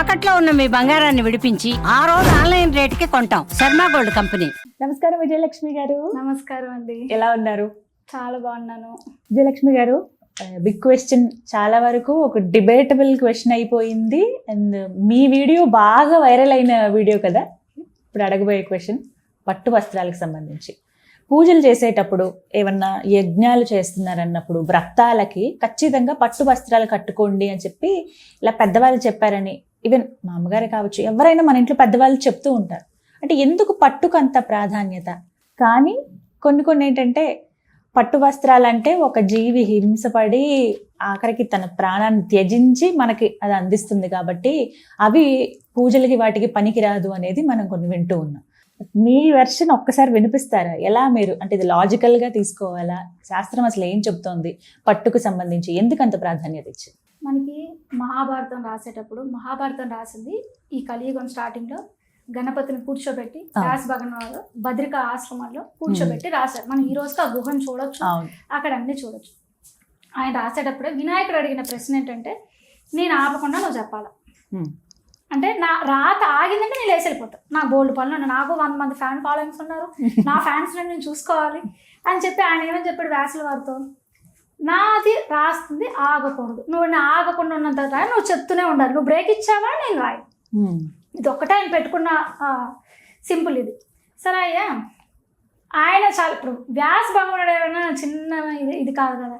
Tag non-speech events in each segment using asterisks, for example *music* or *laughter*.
తాకట్లో ఉన్న మీ బంగారాన్ని విడిపించి ఆ రోజు ఆన్లైన్ రేటుకి కొంటాం. Sharma gold company. నమస్కారం విజయలక్ష్మి గారు. నమస్కారం అండి. ఎలా ఉన్నారు? చాలా బాగున్నాను. విజయలక్ష్మి గారు బిగ్ క్వశ్చన్ చాలా వరకు ఒక డిబేటబుల్ క్వశ్చన్ అయిపోయింది. అండ్ మీ వీడియో బాగా వైరల్ అయిన వీడియో కదా? ఇప్పుడు అడగబోయే క్వశ్చన్ పట్టు వస్త్రాలకు సంబంధించి. పూజలు చేసేటప్పుడు ఏమన్నా యజ్ఞాలు చేస్తున్నారన్నప్పుడు వ్రతాలకి ఖచ్చితంగా పట్టు వస్త్రాలు కట్టుకోండి అని చెప్పి ఇలా పెద్దవాళ్ళు చెప్పారని ఈవెన్ మా అమ్మగారే కావచ్చు ఎవరైనా మన ఇంట్లో పెద్దవాళ్ళు చెప్తూ ఉంటారు. అంటే ఎందుకు పట్టుకు అంత ప్రాధాన్యత? కానీ కొన్ని కొన్ని ఏంటంటే పట్టు వస్త్రాలంటే ఒక జీవి హింసపడి ఆఖరికి తన ప్రాణాన్ని త్యజించి మనకి అది అందిస్తుంది కాబట్టి అవి పూజలకి వాటికి పనికిరాదు అనేది మనం కొన్ని వింటూ ఉన్నాం. మీ వెర్షన్ ఒక్కసారి వినిపిస్తారా? ఎలా మీరు అంటే ఇది లాజికల్గా తీసుకోవాలా? శాస్త్రం అసలు ఏం చెప్తోంది? పట్టుకు సంబంధించి ఎందుకు అంత ప్రాధాన్యత ఇచ్చింది? మనకి మహాభారతం రాసేటప్పుడు మహాభారతం రాసింది ఈ కలియుగం స్టార్టింగ్లో గణపతిని కూర్చోబెట్టి ఆ. వ్యాస భగవాన్ బద్రిక ఆశ్రమంలో కూర్చోబెట్టి రాశారు. మనం ఈ రోజుకి ఆ గుహను చూడొచ్చు అక్కడ అన్ని చూడొచ్చు. ఆయన రాసేటప్పుడే వినాయకుడు అడిగిన ప్రశ్న ఏంటంటే నేను ఆపకుండా నువ్వు చెప్పాలా. అంటే నా రాత ఆగిందంటే నేను లేచి నా బోల్డ్ పనులు ఉన్నాయి. నాకు వంద మంది ఫ్యాన్ ఫాలోయింగ్స్ ఉన్నారు. నా *laughs* ఫ్యాన్స్ నేను చూసుకోవాలి. అని చెప్పి ఆయన ఏమని చెప్పాడు వ్యాసుల వారితో? నాది రాస్తుంది ఆగకూడదు. నువ్వు నా ఆగకుండా ఉన్నంత రాయి నువ్వు చెప్తూనే ఉండాలి. నువ్వు బ్రేక్ ఇచ్చావా నేను రాయి ఉమ్. ఇది ఒక్కటే ఆయన పెట్టుకున్న సింపుల్ ఇది. సరే అయ్యా ఆయన చాలా ఇప్పుడు వ్యాస భగవానుడు ఏమైనా చిన్న ఇది ఇది కాదు కదా.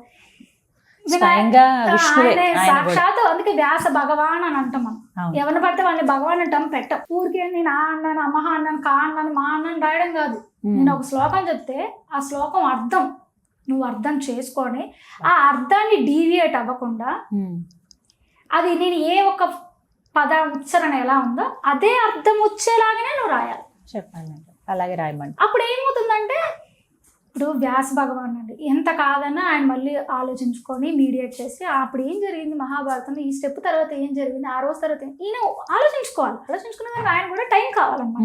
సాక్షాత్ అందుకే వ్యాస భగవాన్ అని అంటాం మనం. ఎవరిని పడితే వాళ్ళని భగవాన్ అంటాం పెట్టం. ఊరికే నేను ఆ అన్నాను అమ్మహ అన్నాను కా అన్నాను మా అన్నాను రాయడం కాదు. ఉమ్. నేను ఒక శ్లోకం చెప్తే ఆ శ్లోకం అర్థం. నువ్వు అర్థం చేసుకొని ఆ అర్థాన్ని డీవియేట్ అవ్వకుండా. అది నేను ఏ ఒక పద ఉచ్చారణ ఎలా ఉందో అదే అర్థం వచ్చేలాగానే నువ్వు రాయాలి చెప్పండి. అలాగే రాయమంట అప్పుడు ఏమవుతుందంటే ఇప్పుడు వ్యాస భగవాన్ అండి. ఎంత కాదన్నా ఆయన మళ్ళీ ఆలోచించుకొని మీడియేట్ చేసి అప్పుడు ఏం జరిగింది మహాభారతంలో? ఈ స్టెప్ తర్వాత ఏం జరిగింది? ఆ రోజు తర్వాత ఈయన ఆలోచించుకోవాలి. ఆలోచించుకున్న దానికి ఆయన కూడా టైం కావాలన్నమాట.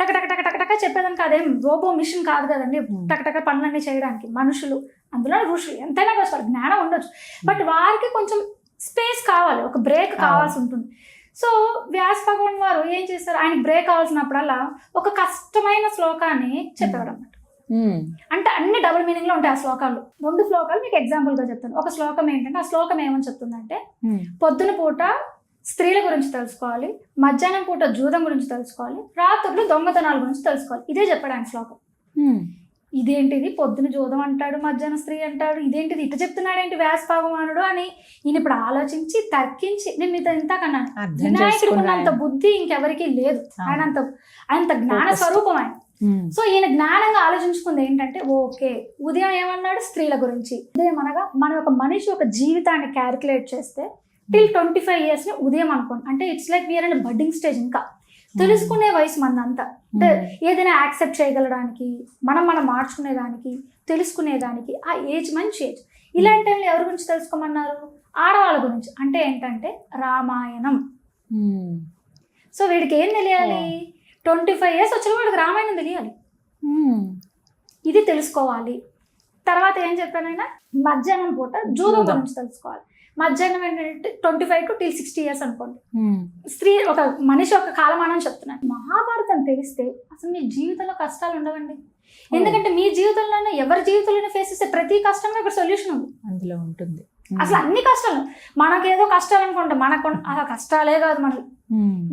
టక టక టక టక టక చెప్పేదానికి అదేం రోబో మిషన్ కాదు కదండి. టక టక పనులన్నీ చేయడానికి. మనుషులు అందులో ఋషులు ఎంతైనా కావచ్చు వాళ్ళకి జ్ఞానం ఉండొచ్చు. బట్ వారికి కొంచెం స్పేస్ కావాలి ఒక బ్రేక్ కావాల్సి ఉంటుంది. సో వ్యాస భగవాన్ వారు ఏం చేస్తారు ఆయన బ్రేక్ కావాల్సినప్పుడల్లా ఒక కష్టమైన శ్లోకాన్ని చెప్పేవాడు అన్నమాట. అంటే అన్ని డబుల్ మీనింగ్లో ఉంటాయి ఆ శ్లోకాలు. రెండు శ్లోకాలు మీకు ఎగ్జాంపుల్గా చెప్తాను. ఒక శ్లోకం ఏంటంటే ఆ శ్లోకం ఏమని చెప్తుందంటే ఉమ్. పొద్దున పూట స్త్రీల గురించి తెలుసుకోవాలి మధ్యాహ్నం పూట జూదం గురించి తెలుసుకోవాలి రాత్రులు దొంగతనాల గురించి తెలుసుకోవాలి. ఇదే చెప్పాడు ఆయన శ్లోకం. ఉమ్. ఇదేంటిది? పొద్దున జూదం అంటాడు మధ్యాహ్నం స్త్రీ అంటాడు ఇదేంటిది? ఇట చెప్తున్నాడేంటి వ్యాస భగవానుడు అని ఈయన ఇప్పుడు ఆలోచించి తర్కించి నేను మీతో ఇంత కన్నాను. అర్థం వినాయకుడికి ఉన్నంత బుద్ధి ఇంకెవరికి లేదు. ఆయన అంత ఆయనంత జ్ఞాన. స్వరూపం ఆయన. సో ఈయన జ్ఞానంగా ఆలోచించుకుంది ఏంటంటే ఓకే ఉదయం ఏమన్నాడు? స్త్రీల గురించి. ఉదయం అనగా మన ఒక మనిషి ఒక జీవితాన్ని క్యాలిక్యులేట్ చేస్తే టిల్ ట్వంటీ ఫైవ్ ఇయర్స్ని ఉదయం అనుకోండి. అంటే it's like we are and budding stage ఇంకా. తెలుసుకునే వయసు మందంతా అంటే ఏదైనా యాక్సెప్ట్ చేయగలడానికి మనం మనం మార్చుకునేదానికి తెలుసుకునేదానికి ఆ ఏజ్ మంచి ఏజ్ ఇలాంటి టైంలో ఎవరి గురించి తెలుసుకోమన్నారు? ఆడవాళ్ళ గురించి. అంటే ఏంటంటే రామాయణం. సో వీడికి ఏం తెలియాలి? ట్వంటీ ఫైవ్ ఇయర్స్ వచ్చిన వాడికి రామాయణం తెలియాలి. ఇది తెలుసుకోవాలి. తర్వాత ఏం చెప్పానైనా? మధ్యాహ్నం పూట జూదం. గురించి తెలుసుకోవాలి. మధ్యాహ్నం ఏంటంటే twenty five to till sixty years అనుకోండి. స్త్రీ ఒక మనిషి ఒక కాలమానం చెప్తున్నాను మహాభారతం తెలిస్తే అసలు మీ జీవితంలో కష్టాలు ఉండవండి. ఎందుకంటే మీ జీవితంలోనే ఎవరి జీవితంలోనే ఫేస్ చేసే ప్రతి కష్టంలో ఇక్కడ సొల్యూషన్ ఉంది. అందులో ఉంటుంది. అసలు అన్ని కష్టాలు మనకేదో కష్టాలు అనుకుంటాం మనకు ఆ కష్టాలే కాదు మనకి.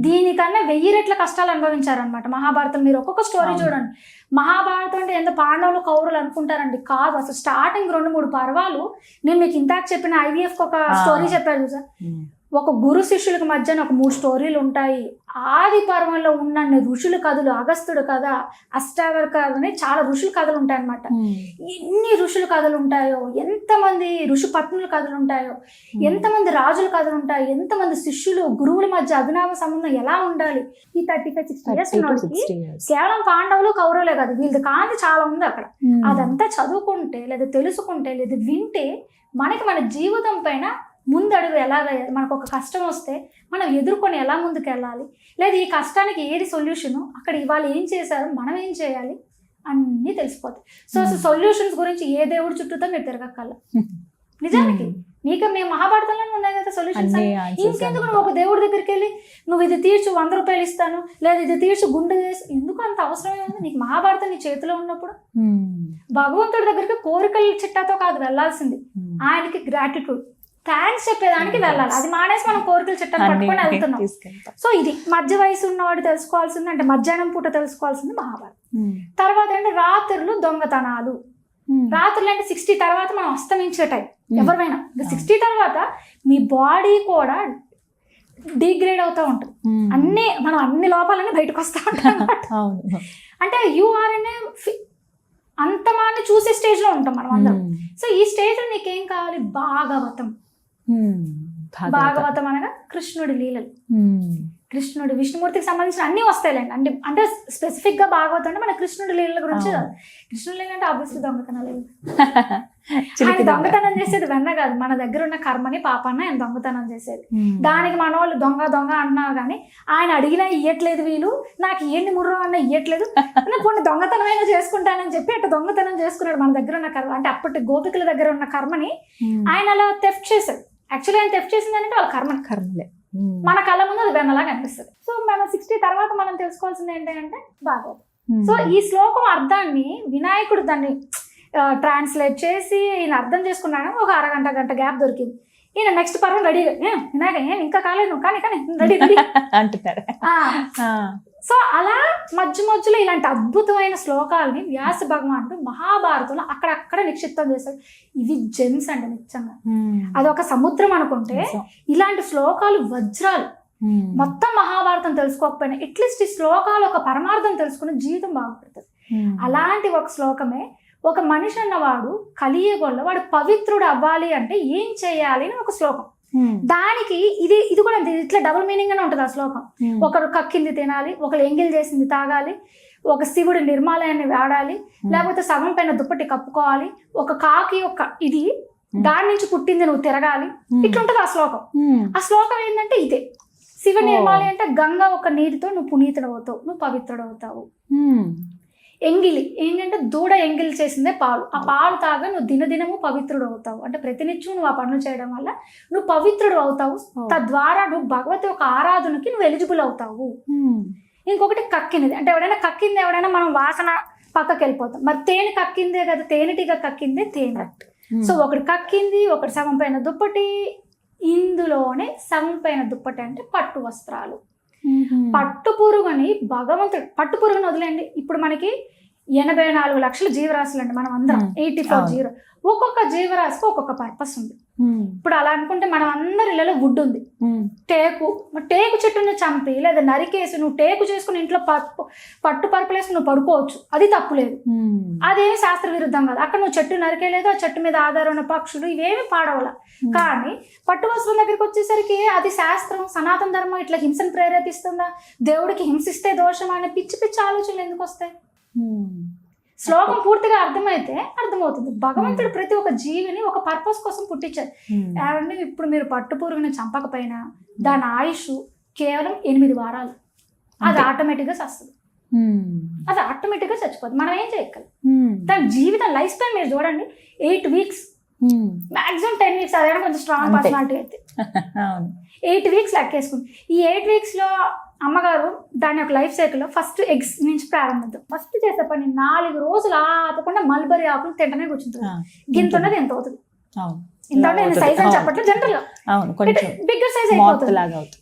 దీనికన్నా వెయ్యి రెట్ల కష్టాలు అనుభవించారనమాట మహాభారతం మీరు ఒక్కొక్క స్టోరీ. చూడండి మహాభారతం అంటే ఎంత పాండవులు కౌరులు అనుకుంటారండి కాదు అసలు స్టార్టింగ్ రెండు మూడు పర్వాలు నేను మీకు ఇందాక చెప్పిన ఐవీఎఫ్ ఒక. స్టోరీ చెప్పాను సార్ ఉమ్. ఒక గురు శిష్యులకు మధ్యన ఒక మూడు స్టోరీలు ఉంటాయి ఆది పర్వంలో ఉన్న ఋషుల కథలు అగస్త్యుడు కథ అష్టావర్ కథ అని చాలా ఋషుల కథలు ఉంటాయి అనమాట. ఎన్ని ఋషుల కథలు ఉంటాయో ఎంతమంది ఋషి పత్నుల కథలు ఉంటాయో ఎంతమంది రాజుల కథలు ఉంటాయి ఎంతమంది శిష్యులు గురువుల మధ్య అభినవ సంబంధం ఎలా ఉండాలి ఈ thirty five sixty years 30 to ఉన్నవాడికి 60 years. కేవలం పాండవులు కౌరవులే కాదు వీళ్ళది కాంతి చాలా ఉంది అక్కడ. అదంతా చదువుకుంటే లేదా తెలుసుకుంటే లేదా వింటే మనకి మన జీవితం పైన ముందడుగు ఎలా వేయాలి మనకు ఒక కష్టం వస్తే మనం ఎదుర్కొని ఎలా ముందుకు వెళ్ళాలి లేదా ఈ కష్టానికి ఏది సొల్యూషను అక్కడ ఇవాళ ఏం చేశారు? మనం ఏం చేయాలి? అన్నీ తెలిసిపోతాయి. సో అసలు సొల్యూషన్స్ గురించి ఏ దేవుడి చుట్టూతో మీరు తిరగక్కల *laughs* నిజానికి నీకు మేము మహాభారతంలోనే ఉన్నాయి కదా సొల్యూషన్స్ ఇంకెందుకు నువ్వు ఒక దేవుడి దగ్గరికి వెళ్ళి నువ్వు ఇది తీర్చు వంద రూపాయలు ఇస్తాను లేదా ఇది తీర్చు గుండె చేసి ఎందుకు అంత అవసరమే ఉంది? నీకు మహాభారతం నీ చేతిలో ఉన్నప్పుడు. భగవంతుడి దగ్గరికి కోరికల చిట్టాతో కాదు వెళ్ళాల్సింది. Hmm. ఆయనకి గ్రాటిట్యూడ్ థ్యాంక్స్ చెప్పేదానికి వెళ్ళాలి. అది మానేసి మనం కోరికల చిట్టాలు పట్టుకొని *laughs* వెళ్తున్నాం. సో ఇది మధ్య వయసు ఉన్నవాడు తెలుసుకోవాల్సింది అంటే మధ్యాహ్నం పూట తెలుసుకోవాల్సింది మహాభారతం. Hmm. తర్వాత అంటే రాత్రులు దొంగతనాలు. Hmm. రాత్రులు అంటే సిక్స్టీ తర్వాత మనం అస్తమించే టైం. ఎవరిమైనా సిక్స్టీ తర్వాత మీ బాడీ కూడా డిగ్రేడ్ అవుతూ ఉంటుంది. Hmm. అన్ని మనం అన్ని లోపాలన్నీ బయటకు వస్తూ *laughs* ఉంటాం అంటే యూఆర్ అనే అంతమాన్ని చూసే స్టేజ్లో ఉంటాం మనం అందరం. సో ఈ స్టేజ్లో నీకేం కావాలి? భాగవతం. భాగవతం. అనగా కృష్ణుడి లీలలు. కృష్ణుడు విష్ణుమూర్తికి సంబంధించిన అన్ని వస్తాయిలేండి అంటే అంటే స్పెసిఫిక్గా భాగవతం అంటే మన కృష్ణుడి లీలల గురించి. కృష్ణుడి లీల అంటే ఆబ్వియస్లీ దొంగతనాలు ఆయన. దొంగతనం చేసేది వెన్న కాదు మన దగ్గర ఉన్న కర్మని పాపాన్ని ఆయన దొంగతనం చేసేది. దానికి మన వాళ్ళు దొంగ దొంగ అంటున్నారు కానీ ఆయన అడిగినా ఇయ్యట్లేదు వీళ్ళు నాకు ఇయ్యండి ముర్రో అన్న ఇయ్యట్లేదు నేను కొన్ని దొంగతనమైనా చేసుకుంటానని చెప్పి అట్లా దొంగతనం చేసుకున్నాడు మన దగ్గర ఉన్న కర్మ అంటే అప్పటి గోపికల దగ్గర ఉన్న కర్మని. ఆయన అలా థెఫ్ట్ చేశాడు యాక్చువల్లీ ఆయన థెఫ్ట్ చేసింది అంటే వాళ్ళ కర్మ. కర్మలే. మన కళ్ళ ముందు అది వెన్నలా కనిపిస్తుంది సో మనం సిక్స్టీ తర్వాత మనం తెలుసుకోవాల్సింది ఏంటంటే భాగవతం. సో ఈ శ్లోకం అర్థాన్ని వినాయకుడు దాన్ని ట్రాన్స్లేట్ చేసి ఈయన అర్థం చేసుకున్నాడు. ఒక అరగంట గంట గ్యాప్ దొరికింది. ఈయన నెక్స్ట్ పర్వం రెడీ వినాయక ఏం ఇంకా కాలేదు. నువ్వు కానీ కానీ రెడీ రెడీ అంటున్నారు. సో అలా మధ్య మధ్యలో ఇలాంటి అద్భుతమైన శ్లోకాలని వ్యాస భగవానుడు మహాభారతంలో అక్కడక్కడ నిక్షిప్తం చేశాడు ఇవి జెమ్స్ అండి నిజంగా Hmm. అది ఒక సముద్రం అనుకుంటే. ఇలాంటి శ్లోకాలు వజ్రాలు Hmm. మొత్తం మహాభారతం తెలుసుకోకపోయినా అట్లీస్ట్ ఈ శ్లోకాలు ఒక పరమార్థం తెలుసుకుని జీవితం బాగుపడుతుంది Hmm. అలాంటి ఒక శ్లోకమే ఒక మనిషి అన్నవాడు కలియుగంలో వాడు పవిత్రుడు అవ్వాలి అంటే ఏం చేయాలి అని ఒక శ్లోకం. దానికి ఇది ఇది కూడా. ఇట్లా డబుల్ మీనింగ్ అని ఉంటుంది ఆ శ్లోకం Hmm. ఒకరు కక్కింది తినాలి ఒకరు ఎంగిల్ చేసింది తాగాలి ఒక శివుడు నిర్మాలయాన్ని వాడాలి లేకపోతే సగం పైన దుప్పటి కప్పుకోవాలి ఒక కాకి ఒక ఇది దాని నుంచి పుట్టింది నువ్వు తిరగాలి Hmm. ఇట్లుంటది ఆ శ్లోకం Hmm. ఆ శ్లోకం ఏంటంటే ఇదే శివ ఓ. నిర్మాలి అంటే గంగ ఒక నీటితో నువ్వు పునీతుడు అవుతావు నువ్వు పవిత్రుడు అవుతావు Hmm. ఎంగిలి ఏంటంటే దూడ ఎంగిలి చేసిందే పాలు. ఆ పాలు తాగా నువ్వు దినదినము పవిత్రుడు అవుతావు. అంటే ప్రతినిత్యం నువ్వు ఆ పనులు చేయడం వల్ల నువ్వు పవిత్రుడు అవుతావు. తద్వారా నువ్వు భగవతి యొక్క ఆరాధనకి నువ్వు ఎలిజిబుల్ అవుతావు. ఇంకొకటి కక్కినది. అంటే ఎవడైనా కక్కింది ఎవడైనా మనం వాసన పక్కకి వెళ్ళిపోతాం. మరి తేనె కక్కిందే కదా తేనెటిగా కక్కిందే తేనె. సో ఒకటి కక్కింది ఒకటి సగం పైన దుప్పటి. ఇందులోనే సగం పైన దుప్పటి అంటే పట్టు వస్త్రాలు. పట్టు పురుగుని భగవంతుడు పట్టు పురుగుని వదిలేండి ఇప్పుడు మనకి ఎనభై నాలుగు లక్షల జీవరాశులు అండి మనం అందరం. Eighty four. జీరో ఒక్కొక్క జీవరాశికి ఒక్కొక్క పర్పస్ ఉంది. ఇప్పుడు అలా అనుకుంటే మనం అందరి ఇళ్ళలో వుడ్ ఉంది. టేకు. టేకు చెట్టును చంపి లేదా నరికేసి నువ్వు టేకు చేసుకుని ఇంట్లో పట్టు పట్టు పరుపులు వేసుకుని నువ్వు పడుకోవచ్చు. అది తప్పులేదు. అదేమి శాస్త్ర విరుద్ధం కాదు. అక్కడ నువ్వు చెట్టు నరికేలేదు ఆ చెట్టు మీద ఆధారం ఉన్న పక్షులు ఇవేమి పాడవల. కానీ పట్టు వస్త్రం దగ్గరికి వచ్చేసరికి అది శాస్త్రం సనాతన ధర్మం ఇట్లా హింసను ప్రేరేపిస్తుందా? దేవుడికి హింసిస్తే దోషం అనే పిచ్చి పిచ్చి ఆలోచనలు ఎందుకు వస్తాయి. శ్లోకం పూర్తిగా అర్థమైతే అర్థమవుతుంది. భగవంతుడు ప్రతి ఒక్క జీవిని ఒక పర్పస్ కోసం పుట్టించారు Hmm. ఏమండి? ఇప్పుడు మీరు పట్టు పురుగుని చంపకపోయినా దాని ఆయుష్ కేవలం ఎనిమిది వారాలు. అది. ఆటోమేటిక్గా Hmm. అది ఆటోమేటిక్గా చచ్చిపోతుంది. మనం ఏం చేయగలం Hmm. దాని జీవితం లైఫ్ స్పాన్ మీరు చూడండి. Eight weeks. Hmm. Maximum ten weeks అదైనా కొంచెం స్ట్రాంగ్. పర్సనాలిటీ అయితే. *laughs* Eight weeks లెక్కేసుకుంది. ఈ ఎయిట్ వీక్స్లో అమ్మగారు దాని యొక్క లైఫ్ సైకిల్లో ఫస్ట్ ఎగ్స్ నుంచి ప్రారంభిద్దాం ఫస్ట్ చేసే పని నాలుగు రోజులు ఆపకుండా మల్బరీ ఆకులు తింటనే కూర్చుంటుంది. గింత ఉన్నది ఎంత అవుతుంది అవును ఇంత ఇలా నేను. సైజ్ అని. చెప్పట్లేదు జనరల్గా బిగ్గర్ సైజ్ అయిపోతుంది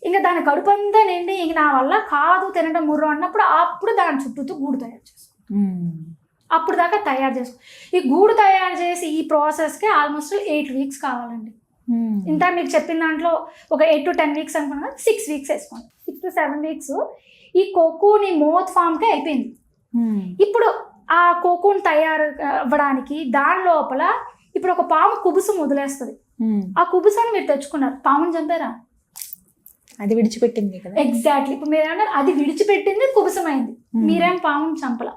ఇంకా దాని కడుపు అంతా నిండి ఇంక నా వల్ల కాదు తినడం ముర్రు అన్నప్పుడు అప్పుడు దాని చుట్టూతో గూడు తయారు చేసుకో. అప్పుడు దాకా తయారు చేసుకో ఈ గూడు తయారు చేసి ఈ ప్రాసెస్కి ఆల్మోస్ట్ ఎయిట్ వీక్స్ కావాలండి. ఇంత మీకు చెప్పిన దాంట్లో ఒక ఎయిట్ టు టెన్ వీక్స్ అనుకున్నా సిక్స్ వీక్స్ వేసుకోండి. సిక్స్ టు సెవెన్ వీక్స్ ఈ కోకూని మోత్ ఫామ్కే అయిపోయింది. Hmm. ఇప్పుడు ఆ కోకూన్ తయారు అవ్వడానికి దాని లోపల ఇప్పుడు ఒక పాము కుబుసం వదిలేస్తుంది Hmm. ఆ కుబుసాన్ని మీరు తెచ్చుకున్నారు. పాముని చంపారా? అది విడిచిపెట్టింది కదా. ఎగ్జాక్ట్లీ ఇప్పుడు మీరు ఏమన్నారు అది విడిచిపెట్టింది కుబుసమైంది. Hmm. మీరేం పాముని చంపల?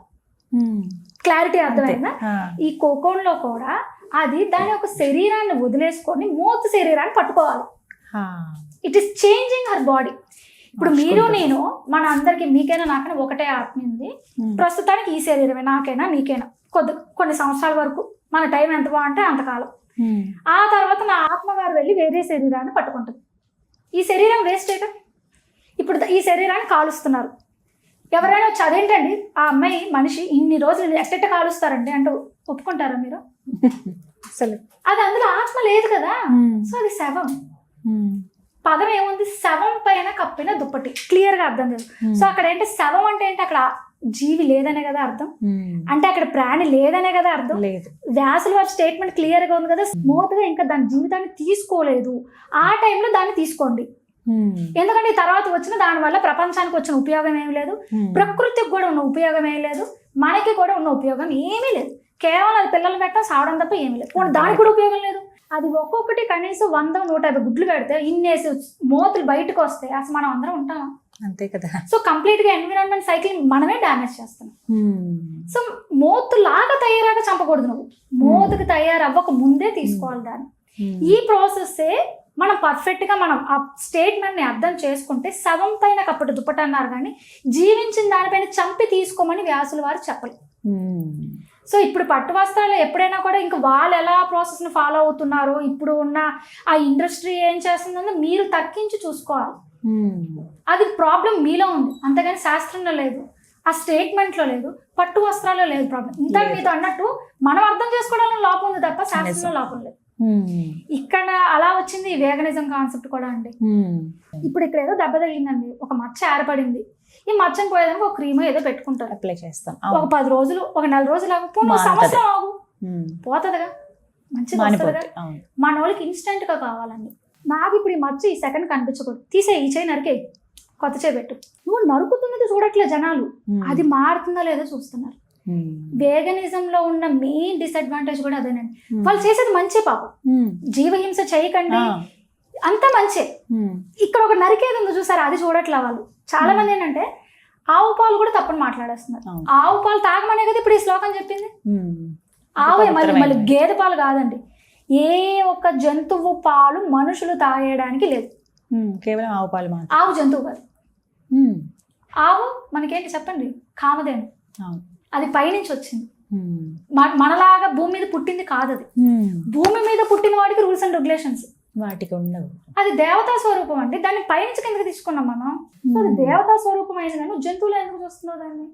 Hmm. క్లారిటీ అర్థమైందా. ఈ కోకోన్లో కూడా అది దాని యొక్క శరీరాన్ని వదిలేసుకొని మూత శరీరాన్ని పట్టుకోవాలి. It is changing her body ఇప్పుడు మీరు. నేను మన అందరికి మీకైనా నాకైనా ఒకటే ఆత్మ ఉంది Hmm. ప్రస్తుతానికి ఈ శరీరమే నాకైనా మీకైనా. కొద్ది కొన్ని సంవత్సరాల వరకు మన టైం ఎంత బాగుంటే అంతకాలం ఆ తర్వాత నా ఆత్మగారు వెళ్ళి వేరే శరీరాన్ని పట్టుకుంటుంది. ఈ శరీరం వేస్ట్ అయితే ఇప్పుడు ఈ శరీరాన్ని కాలుస్తున్నారు. ఎవరైనా వచ్చి అదేంటండి? ఆ అమ్మాయి మనిషి ఇన్ని రోజులు ఎట్టెట్ట కాలుస్తారండి? అంటే ఒప్పుకుంటారా మీరు? అసలు. అది అందులో ఆత్మ లేదు కదా. సో అది శవం. పదం ఏముంది? శవం పైన కప్పిన దుప్పటి. క్లియర్గా అర్థం లేదు సో అక్కడ ఏంటి? శవం అంటే ఏంటి? అక్కడ జీవి లేదనే కదా అర్థం. అంటే అక్కడ ప్రాణి లేదనే కదా అర్థం. లేదు. వ్యాసుల వారి స్టేట్మెంట్ క్లియర్గా ఉంది కదా. స్మూత్గా ఇంకా దాని జీవితాన్ని తీసుకోలేదు. ఆ టైంలో దాన్ని తీసుకోండి. ఎందుకంటే తర్వాత వచ్చిన దాని వల్ల ప్రపంచానికి వచ్చిన ఉపయోగం ఏమీ లేదు. ప్రకృతికి కూడా ఉన్న ఉపయోగం ఏమీ లేదు. మనకి కూడా ఉన్న ఉపయోగం ఏమీ లేదు. కేవలం అది పిల్లలు పెట్టడం సావడం తప్ప ఏమీ లేదు. పోనీ దానికి కూడా ఉపయోగం లేదు. అది ఒక్కొక్కటి కనీసం వంద నూట యాభై గుడ్లు పెడితే ఇన్నేసి మోతులు బయటకు వస్తే అసలు మనం అందరం ఉంటామా? అంతే కదా. సో కంప్లీట్గా ఎన్విరాన్మెంట్ సైకిల్ మనమే డామేజ్ చేస్తున్నాం. సో మోతు లాగా తయారాగా చంపకూడదు నువ్వు. మోతుకు తయారవ్వక ముందే తీసుకోవాలి దాన్ని. ఈ ప్రాసెస్సే మనం పర్ఫెక్ట్గా మనం ఆ స్టేట్మెంట్ని అర్థం చేసుకుంటే సగం పైన కప్పటి దుప్పట అన్నారు కానీ జీవించిన దానిపైన చంపి తీసుకోమని వ్యాసుల వారు చెప్పలేదు సో ఇప్పుడు పట్టు వస్త్రాలు ఎప్పుడైనా కూడా ఇంకా వాళ్ళు ఎలా ప్రాసెస్ని ఫాలో అవుతున్నారో ఇప్పుడు ఉన్న ఆ ఇండస్ట్రీ ఏం చేస్తుందో మీరు తగ్గించి చూసుకోవాలి. అది ప్రాబ్లం మీలో ఉంది. అంతేగాని శాస్త్రంలో లేదు. ఆ స్టేట్మెంట్లో లేదు. పట్టు వస్త్రాల్లో లేదు ప్రాబ్లం ఇంత. మీతో అన్నట్టు మనం అర్థం చేసుకోవడంలో లోపం ఉంది తప్ప శాస్త్రంలో లోపం లేదు. ఇక్కడ అలా వచ్చింది వేగనిజం కాన్సెప్ట్ కూడా అండి. ఇప్పుడు ఇక్కడ ఏదో దెబ్బ తగిలిందండి. ఒక మచ్చ ఏర్పడింది. ఈ మచ్చని పోయేదానికి ఒక క్రీమ్ ఏదో పెట్టుకుంటారు. అప్లై చేస్తాం. ఒక పది రోజులు ఒక నెల రోజులు ఆగు. సంవత్సరం ఆగు. పోతుందిగా. మంచిగా మన వాళ్ళకి ఇన్స్టెంట్గా కావాలండి. నాకు ఇప్పుడు ఈ మచ్చ ఈ సెకండ్ కనిపించకూడదు. తీసే ఈ చేయి నరికే కొత్త చేయి పెట్టు. నువ్వు నరుకుతున్నది చూడట్లే జనాలు. అది మారుతుందో లేదో చూస్తున్నారు. వేగనిజం లో ఉన్న మెయిన్ డిసడ్వాంటేజ్ కూడా అదేనండి. వాళ్ళు చేసేది మంచి పాపం. జీవహింస చేయకండి. అంత మంచే. ఇక్కడ ఒక నరికేది ఉంది చూసారా? అది చూడట్లే వాళ్ళు. చాలా మంది ఏంటంటే ఆవు పాలు కూడా తప్పని మాట్లాడేస్తున్నారు. ఆవు పాలు తాగమనే కదా ఇప్పుడు ఈ శ్లోకం చెప్పింది? ఆవే మళ్ళీ మళ్ళీ గేదె పాలు కాదండి. ఏ ఒక్క జంతువు పాలు మనుషులు తాగేయడానికి లేదు కేవలం ఆవు పాలు మాత్రం ఆవు జంతువు కాదు. ఆవు మనకేంటి చెప్పండి? కామధేను. అవును. అది పైనుంచి వచ్చింది. మనలాగా భూమి మీద పుట్టింది కాదు అది భూమి మీద పుట్టిన వాడికి రూల్స్ అండ్ రెగ్యులేషన్స్. వాటికి ఉండవు. అది దేవతా స్వరూపం అండి. దాన్ని పైనుంచి కిందకి తీసుకున్నాం మనం. అది దేవతా స్వరూపం అయింది కానీ జంతువులు ఎందుకు చూస్తున్నావు దాన్ని?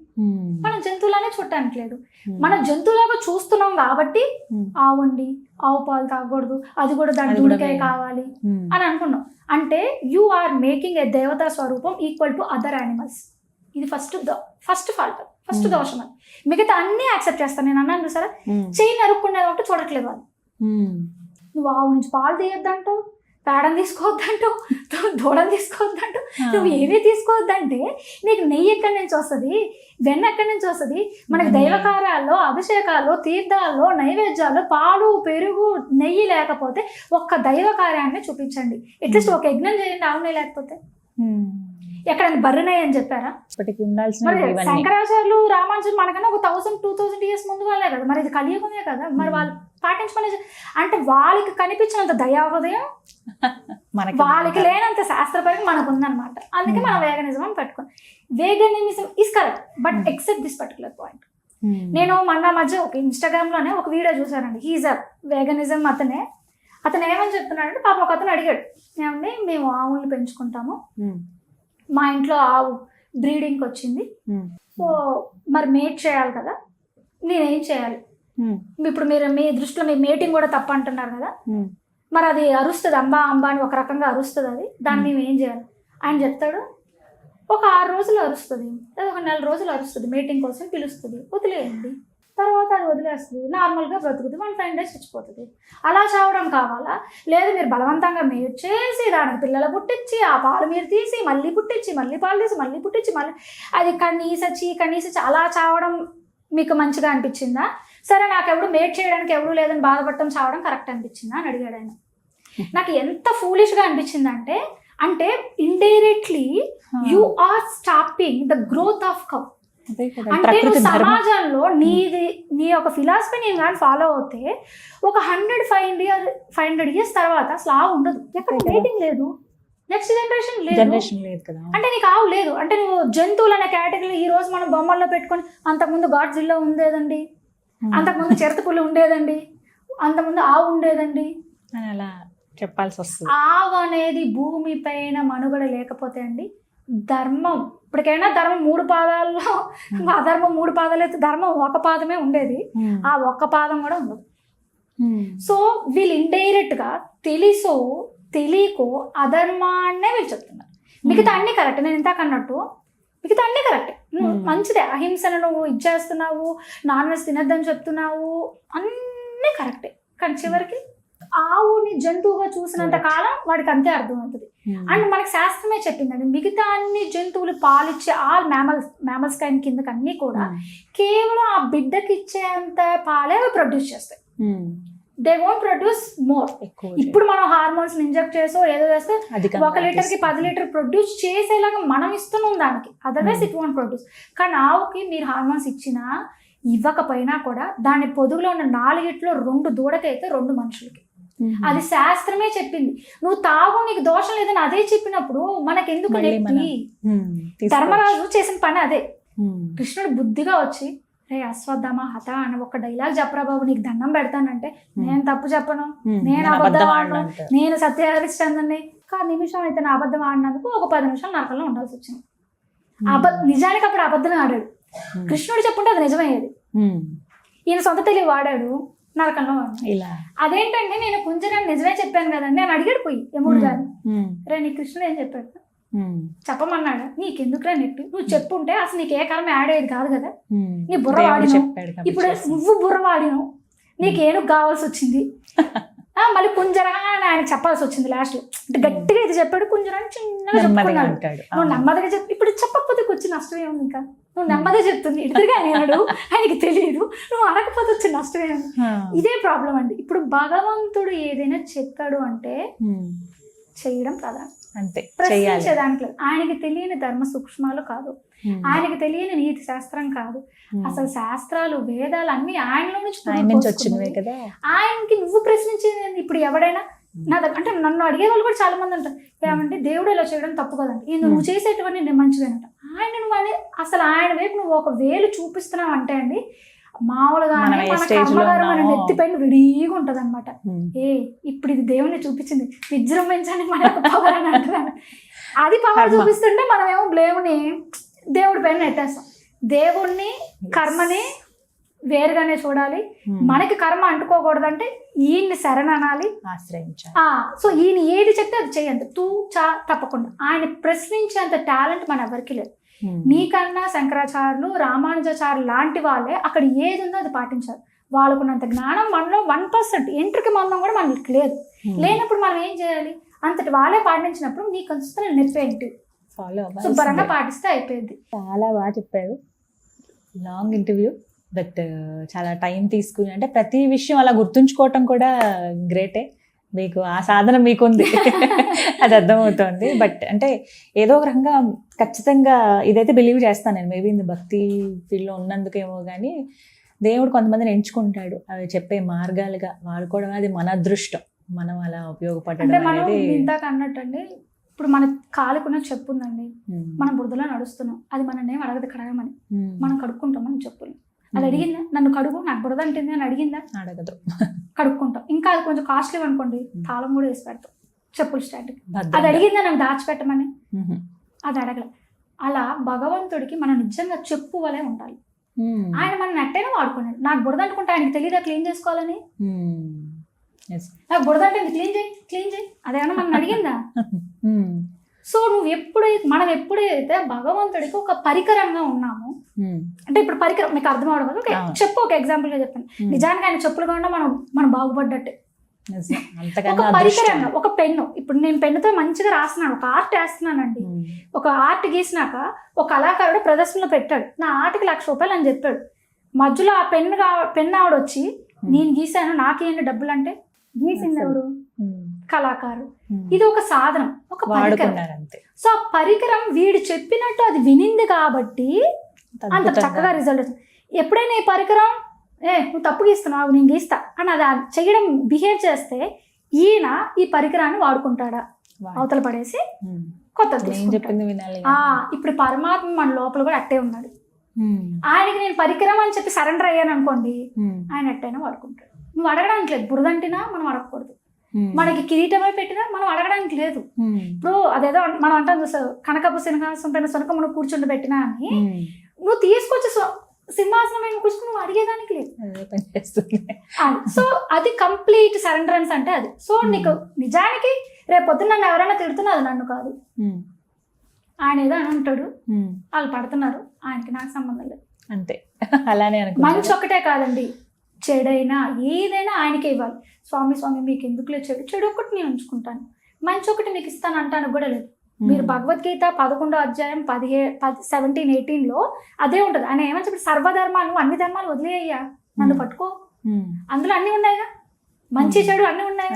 మనం జంతువులనే చూడటానికి లేదు. మనం జంతువులాగా చూస్తున్నాం కాబట్టి ఆవు అండి ఆవు పాలు తాగకూడదు అది కూడా దాని వేరే. కావాలి అని అనుకున్నాం. అంటే యు ఆర్ మేకింగ్ ఏ దేవతా స్వరూపం ఈక్వల్ టు అదర్ యానిమల్స్ ఇది ఫస్ట్ ఫస్ట్ ఫాల్ట్ ఫస్ట్. దోషం అది. మిగతా అన్ని యాక్సెప్ట్ చేస్తాను. నేను అన్నాను చూసారా? చెయ్యి నరుక్కునేది ఒకటి చూడట్లేదు వాళ్ళు. నువ్వు ఆవు నుంచి పాలు తీయొద్దంటూ పేడని తీసుకోవద్దంటూ దూడని తీసుకోవద్దంటూ నువ్వు ఏవి తీసుకోవద్దంటే నీకు నెయ్యి ఎక్కడి నుంచి వస్తుంది వెన్న ఎక్కడి నుంచి వస్తుంది? మనకి. దైవకార్యాల్లో అభిషేకాల్లో తీర్థాల్లో నైవేద్యాల్లో పాలు పెరుగు నెయ్యి లేకపోతే ఒక్క దైవ కార్యాన్ని చూపించండి అట్లీస్ట్ ఒక యజ్ఞం చేయండి ఆవు నెయ్యి లేకపోతే. ఎక్కడైనా బర్రెనయ్య అని చెప్పారా? ఇప్పటికి ఉండాల్సిన శంకరాచార్యులు రామానుజులు మనకన్నా ఒక థౌసండ్ టూ థౌసండ్ ఇయర్స్ ముందు వాళ్ళే కదా. మరి ఇది కలియుగమే కదా. మరి వాళ్ళు పాటించమని అంటే వాళ్ళకి కనిపించినంత దయా హృదయం? *laughs* మనకి వాళ్ళకి లేనంత శాస్త్రపరంగా మనకు ఉందన్నమాట అందుకే మనం వేగనిజం అని పెట్టుకోం veganism is correct but except this particular point. నేను మొన్న మధ్య ఒక ఇన్స్టాగ్రామ్లోనే ఒక వీడియో చూసానండి హీజర్ వేగనిజం అతనే. అతను ఏమని చెప్తున్నాడంటే పాప ఒక అతను అడిగాడు. ఏమండి మేము ఆవుల్ని పెంచుకుంటాము. మా ఇంట్లో ఆవు బ్రీడింగ్కి వచ్చింది. సో మరి మేట్ చేయాలి కదా. నేనేం చేయాలి. ఇప్పుడు మీరు మీ దృష్టిలో మీ మేటింగ్ కూడా తప్పు అంటున్నారు కదా. మరి అది అరుస్తుంది అంబా అంబా అని ఒక రకంగా అరుస్తుంది అది. దాన్ని మేము. ఏం చేయాలి? ఆయన చెప్తాడు ఒక ఆరు రోజులు అరుస్తుంది. లేదా ఒక నెల రోజులు అరుస్తుంది మీటింగ్ కోసం పిలుస్తుంది. వదిలేయండి. తర్వాత అది వదిలేస్తుంది. నార్మల్గా బ్రతుకుతుంది వన్ ఫైవ్ డేస్ చచ్చిపోతుంది. అలా చావడం కావాలా? లేదు మీరు బలవంతంగా మీరు చేసి దానికి పిల్లలు పుట్టించి ఆ పాలు మీరు తీసి మళ్ళీ పుట్టించి మళ్ళీ పాలు తీసి మళ్ళీ పుట్టించి మళ్ళీ అది కనీసచ్చి కనీసచ్చి అలా చావడం మీకు మంచిగా అనిపించిందా? సరే నాకు ఎవడు మేట్ చేయడానికి ఎవరు లేదని బాధపడటం చావడం కరెక్ట్ అనిపించిందా? అని అడిగాడు ఆయన. నాకు ఎంత ఫూలిష్గా అనిపించిందంటే అంటే indirectly you are stopping the growth of cow కదా, అంటే నువ్వు సమాజంలో నీది నీ యొక్క ఫిలాసఫీ నేను కానీ ఫాలో అవుతే ఒక hundred five hundred five hundred years తర్వాత అసలు ఆవు ఉండదు. ఎక్కడ. డేటింగ్ లేదు. నెక్స్ట్ జనరేషన్ లేదు. జనరేషన్ లేదు కదా. అంటే నీకు ఆవు లేదు. అంటే నువ్వు జంతువులు అనే కేటగిరీ ఈ రోజు మనం బొమ్మల్లో పెట్టుకొని అంతకుముందు గాడ్జిల్లో ఉండేదండి. అంతకుముందు చిరతపుల్లి ఉండేదండి. అంతకుముందు ఆవు ఉండేదండి. అని అలా చెప్పాల్సి వస్తుంది. ఆవు అనేది భూమి పైన మనుగడ లేకపోతే అండి ధర్మం ఇప్పటికైనా ధర్మం మూడు పాదాల్లో అధర్మం మూడు పాదాలు అయితే ధర్మం ఒక పాదమే ఉండేది. ఆ ఒక్క పాదం కూడా ఉండదు. సో వీళ్ళు ఇండైరెక్ట్గా తెలుసో తెలియకో అధర్మాన్నే వీళ్ళు చెప్తున్నారు. మిగతా అన్ని కరెక్ట్ నేను ఇందాక అన్నట్టు మిగతా అన్ని కరెక్ట్ Hmm. మంచిదే అహింసను నువ్వు ఇచ్చేస్తున్నావు నాన్ వెజ్ తినద్దని చెప్తున్నావు అన్నీ కరెక్టే కానీ చివరికి ఆవుని జంతువుగా చూసినంత కాలం వాడికి అంతే అర్థమవుతుంది. అండ్ మనకి శాస్త్రమే చెప్పిందండి మిగతా అన్ని జంతువులు పాలిచ్చే ఆల్ మ్యామల్స్ మ్యామల్స్ కైన్ కిందకి అన్ని కూడా కేవలం ఆ బిడ్డకి ఇచ్చేంత పాలే ప్రొడ్యూస్ చేస్తాయి. దే వోంట్ ప్రొడ్యూస్ మోర్ ఇప్పుడు మనం హార్మోన్స్ ఇంజెక్ట్ చేసో ఏదో చేస్తే ఒక లీటర్కి. పది లీటర్ ప్రొడ్యూస్ చేసేలాగా మనం ఇస్తున్నాం దానికి. అదర్వైజ్ ఇట్ వోంట్ ప్రొడ్యూస్ కానీ ఆవుకి మీరు హార్మోన్స్ ఇచ్చినా ఇవ్వకపోయినా కూడా దాని పొదుగులో ఉన్న నాలుగిట్లో రెండు దూడకైతే రెండు మనుషులకి. అది శాస్త్రమే చెప్పింది నువ్వు తాగు నీకు దోషం లేదని అదే చెప్పినప్పుడు మనకెందుకు నెప్పి. తీసుకోవచ్చు. ధర్మరాజు చేసిన పని అదే. కృష్ణుడు బుద్ధిగా వచ్చి రే అశ్వత్థామ హత అని ఒక డైలాగ్ చెప్పరా బాబు నీకు దండం పెడతానంటే నేను తప్పు చెప్పను. నేను అబద్ధం అబద్ధం ఆడను. నేను సత్యహరిశ్చంద్రని కా నిమిషం అయితే నా అబద్ధం ఆడినందుకు ఒక పది నిమిషాలు నరకంలో ఉండాల్సి వచ్చింది అబ నిజానికి అప్పుడు అబద్ధమే ఆడాడు. కృష్ణుడు చెప్పుంటే అది నిజమయ్యేది. ఈయన సొంత తెలివి వాడాడు నరకంలో ఇలా. అదేంటంటే నేను కుంజరాన్ని నిజమే చెప్పాను కదండి అని అడిగాడు పోయి యముడు గారు. రే నీ కృష్ణుడు ఏం చెప్పాడు. చెప్పమన్నాడు. నీకెందుకురా నెట్టు? నువ్వు చెప్పుంటే అసలు నీకు ఏ కర్మ యాడ్ అయ్యేది కాదు కదా. నీ బుర్ర కాబట్టి ఇప్పుడు. నువ్వు బుర్ర వాడినావు. నీకు ఏనుగు కావాల్సి వచ్చింది. *laughs* ఆ, మళ్ళీ కుంజరా అని ఆయన చెప్పాల్సి వచ్చింది లాస్ట్లో. అంటే గట్టిగా ఇది చెప్పాడు కుంజరా అని చిన్నగా చెప్పుకున్నాడు. నువ్వు. నెమ్మదిగా చెప్పి. ఇప్పుడు చెప్పకపోతే వచ్చి నష్టం ఏముంది ఇంకా. నువ్వు నెమ్మదిగా చెప్తుంది ఇటుగా అన్నాడు ఆయనకి తెలియదు నువ్వు అనకపోతే వచ్చి నష్టం ఏముంది ఆ. ఇదే ప్రాబ్లం అండి ఇప్పుడు భగవంతుడు ఏదైనా చెప్పాడు అంటే. చేయడం ప్రధానం అంతే ప్రశ్నించే చెయ్యాలి దాంట్లో లేదు. ఆయనకి తెలియని ధర్మ సూక్ష్మాలు కాదు. ఆయనకి తెలియని నీతి శాస్త్రం కాదు. అసలు శాస్త్రాలు వేదాలు అన్ని ఆయనలో నుంచి. వచ్చినవే కదా ఆయనకి నువ్వు ప్రశ్నించేది? ఇప్పుడు ఎవడైనా నా దగ్గర అంటే నన్ను అడిగే వాళ్ళు కూడా చాలా మంది అంటారు ఏమంటే దేవుడు ఇలా చేయడం తప్పు కదండి నువ్వు చేసేటువంటి నేను మంచిదేనట ఆయన అసలు ఆయన వైపు నువ్వు ఒక వేలు చూపిస్తున్నావు అంటే అండి మామూలుగా మనం. నెత్తిపైన రెడీగా ఉంటది అనమాట. ఏ ఇప్పుడు ఇది దేవుణ్ణి చూపించింది విజృంభించండి మన పవర్ అని అంటారు అది పవర్. చూపిస్తుంటే మనమేమో బ్లేమ్ని దేవుడి పైన నెట్టేస్తాం. దేవుణ్ణి కర్మని వేరుగానే చూడాలి. మనకి కర్మ అంటుకోకూడదంటే ఈయన్ని శరణనాలి. ఆశ్రయించాలి. ఆ సో ఈయన ఏది చెప్తే అది చేయండి. తూ చా తప్పకుండా. ఆయన ప్రశ్నించేంత టాలెంట్ మన ఎవరికి లేదు. మ్మ్. నీకన్నా శంకరాచార్యులు రామానుజాచార్యులు లాంటి వాళ్ళే అక్కడ ఏది ఉందో అది పాటించారు వాళ్ళకున్నంత జ్ఞానం మనలో వన్ పర్సెంట్ ఎంట్రికి మందం కూడా మనకి లేదు. మ్మ్. లేనప్పుడు మనం ఏం చేయాలి? అంతటి వాళ్ళే పాటించినప్పుడు నీకు వస్తున్న నొప్పి ఏంటి? ఫాలో శుభ్రంగా పాటిస్తే అయిపోయింది. చాలా బాగా చెప్పారు. లాంగ్ ఇంటర్వ్యూ బట్ చాలా టైం తీసుకుని అంటే ప్రతి విషయం అలా గుర్తుంచుకోవటం కూడా గ్రేటే మీకు ఆ సాధన మీకుంది. *laughs* అది అర్థమవుతోంది. బట్ అంటే ఏదో ఒక రకంగా ఖచ్చితంగా ఇదైతే బిలీవ్ చేస్తాను నేను. మేబీ ఇంత భక్తి ఫీల్డ్లో ఉన్నందుకేమో కానీ దేవుడు కొంతమందిని ఎంచుకుంటాడు. అవి చెప్పే మార్గాలుగా వాడుకోవడం అది మన అదృష్టం. మనం అలా ఉపయోగపడడం అనేది ఇందాక అన్నట్టండి ఇప్పుడు మన కాలుకున్న చెప్పు ఉందండి ఉమ్, మనం బురదలో నడుస్తున్నాం. అది మన ఏం అడగదు కడగమని. ఉమ్, మనం కడుక్కుంటాం మన చెప్పులు అది అడిగిందా? నన్ను కడుగు నాకు బురద అంటుంది అని అడిగిందా? అడగదు. కడుక్కుంటాం. ఇంకా అది కొంచెం కాస్ట్లీ అనుకోండి. తాళం కూడా వేసి పెడతాం. చెప్పులు స్టాండ్ అది. అడిగిందా నన్ను దాచిపెట్టమని. అది అడగలే. అలా భగవంతుడికి మనం నిజంగా చెప్పు వలే ఉండాలి. ఆయన మనం నెట్టైనా వాడుకున్నాడు. నాకు బురద అనుకుంటే ఆయనకి తెలియదా క్లీన్ చేసుకోవాలని. నాకు బురద అంటే క్లీన్ చేయి క్లీన్ చేయి. అదేమన్నా మనం అడిగిందా. *laughs* సో నువ్వు ఎప్పుడైతే మనం ఎప్పుడైతే భగవంతుడికి ఒక పరికరంగా ఉన్నామో. అంటే ఇప్పుడు పరికరం మీకు అర్థం అవడం వల్ల, అవును. చెప్పు ఒక ఎగ్జాంపుల్గా చెప్పండి. నిజానికి ఆయన చెప్పులు కాకుండా మనం మనం బాగుపడ్డట్టే. *laughs* ఒక. పరికరంగా ఒక పెన్ను ఇప్పుడు నేను పెన్నుతో మంచిగా రాస్తున్నాను ఒక ఆర్ట్ వేస్తున్నానండి. ఒక ఆర్ట్ గీసినాక ఒక కళాకారుడు ప్రదర్శనలో పెట్టాడు నా ఆర్ట్కి లక్ష రూపాయలు అని చెప్పాడు మధ్యలో ఆ పెన్ను పెన్ను ఆవిడ వచ్చి. నేను గీసాను నాకేంటి డబ్బులు అంటే గీసింది. ఎవరు ఉమ్. కళాకారు ఉమ్. ఇది ఒక సాధనం ఒక పరికరం సో ఆ పరికరం వీడు చెప్పినట్టు అది వినింది కాబట్టి అంత. చక్కగా రిజల్ట్ వచ్చింది ఎప్పుడైనా ఈ పరికరం ఏ నువ్వు తప్పు గీస్తున్నావు నేను గీస్తా అని అది చేయడం బిహేవ్ చేస్తే ఈయన ఈ పరికరాన్ని వాడుకుంటాడా వాడు. అవతల పడేసి ఆ ఇప్పుడు పరమాత్మ మన లోపల కూడా అట్టే ఉన్నాడు. ఆయనకి నేను పరికరం అని చెప్పి సరెండర్ అయ్యాను అనుకోండి. ఆయన ఎట్టయినా వాడుకుంటాడు నువ్వు అడగడానికి లేదు బురదంటినా మనం అడగకూడదు మనకి కిరీటమే పెట్టినా మనం అడగడానికి లేదు. ఇప్పుడు అదేదో మనం అంటాం చూసావు కనకపు సింహాసనం పైన సొనక మనం కూర్చుండి పెట్టినా అని నువ్వు తీసుకొచ్చి సింహాసనం పైన కూర్చుని నువ్వు అడిగేదానికి లేదు. సో అది కంప్లీట్ సరెండరెన్స్ అంటే అది. సో. నీకు నిజానికి రేపు పొద్దున్న నన్ను ఎవరైనా తిడుతున్నా అది నన్ను కాదు. ఆయన ఏదో అని ఉంటాడు. వాళ్ళు పడుతున్నారు. ఆయనకి నాకు సంబంధం లేదు. అంతే. అలానే మంచి ఒక్కటే కాదండి. చెడైనా ఏదైనా ఆయనకే ఇవ్వాలి. స్వామి స్వామి మీకు ఎందుకులే చెడు? చెడు ఒక్కటి నేను ఉంచుకుంటాను. మంచి ఒకటి మీకు ఇస్తాను అంటాను కూడా లేదు. మీరు భగవద్గీత పదకొండో అధ్యాయం పదిహే పది సెవెంటీన్ ఎయిటీన్లో అదే ఉంటుంది. ఆయన ఏమని చెప్పి సర్వధర్మాలు అన్ని ధర్మాలు వదిలేయ్యా. నన్ను. పట్టుకో. అందులో అన్ని ఉన్నాయిగా? మంచి చెడు అన్ని ఉన్నాయి?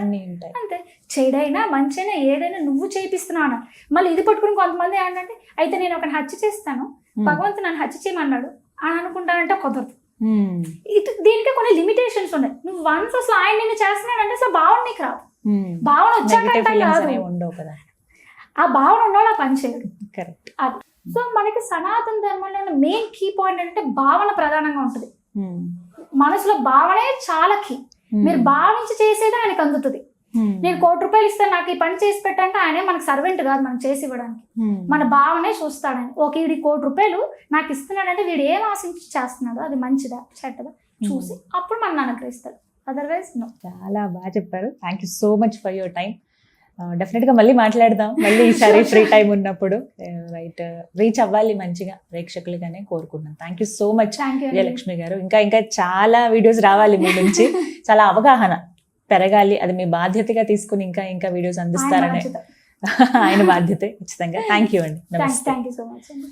అంతే. చెడైనా మంచైనా ఏదైనా నువ్వు చేపిస్తున్నాను మళ్ళీ ఇది పట్టుకుని కొంతమంది ఏంటంటే అయితే నేను ఒకరిని హత్య చేస్తాను. భగవంతుడు నన్ను హత్య చేయమన్నాడు. అని అనుకుంటానంటే కుదరదు. ఇది దీనికి కొన్ని లిమిటేషన్స్ ఉన్నాయి. నువ్వు వన్స్ అసలు ఆయన నిన్ను చేస్తున్నాడంటే అసలు భావన నీకు రాదు. భావన వచ్చాక అంటాం ఆ భావన ఉన్నాడు ఆ పని చేయడు. కరెక్ట్ సో మనకి సనాతన ధర్మంలో ఉన్న మెయిన్ కీ పాయింట్ ఏంటంటే భావన ప్రధానంగా ఉంటుంది. మనసులో భావనే చాలా కీ మీరు భావించి చేసేది ఆయనకు అందుతుంది. నేను కోటి రూపాయలు ఇస్తాను నాకు ఈ పని చేసి పెట్టంటే ఆయనే మనకు సర్వెంట్ కాదు మనకు చేసి ఇవ్వడానికి. మన భావనే చూస్తాడని. ఓకే వీడి కోటి రూపాయలు నాకు ఇస్తున్నాడంటే వీడు ఏం ఆశించి చేస్తున్నాడు అది మంచిదా చెడ్డదా చూసి అప్పుడు మన అనుగ్రహిస్తాడు. అదర్వైజ్ నో చాలా బాగా చెప్పారు. Thank you so much for your time డెఫినెట్గా మళ్ళీ మాట్లాడదాం. మళ్ళీ ఈసారి *laughs* ఫ్రీ టైం ఉన్నప్పుడు రైట్ రీచ్ అవ్వాలి మంచిగా ప్రేక్షకులుగానే కోరుకుంటున్నాను thank you so much thank you Vijayalakshmi గారు. ఇంకా ఇంకా చాలా వీడియోస్ రావాలి మీ నుంచి. *laughs* చాలా అవగాహన. పెరగాలి అది మీ బాధ్యతగా తీసుకుని ఇంకా ఇంకా వీడియోస్ అందిస్తారనే *laughs* ఆయన బాధ్యతే ఖచ్చితంగా. థ్యాంక్ యూ అండి. థ్యాంక్ యూ సో మచ్ అండి.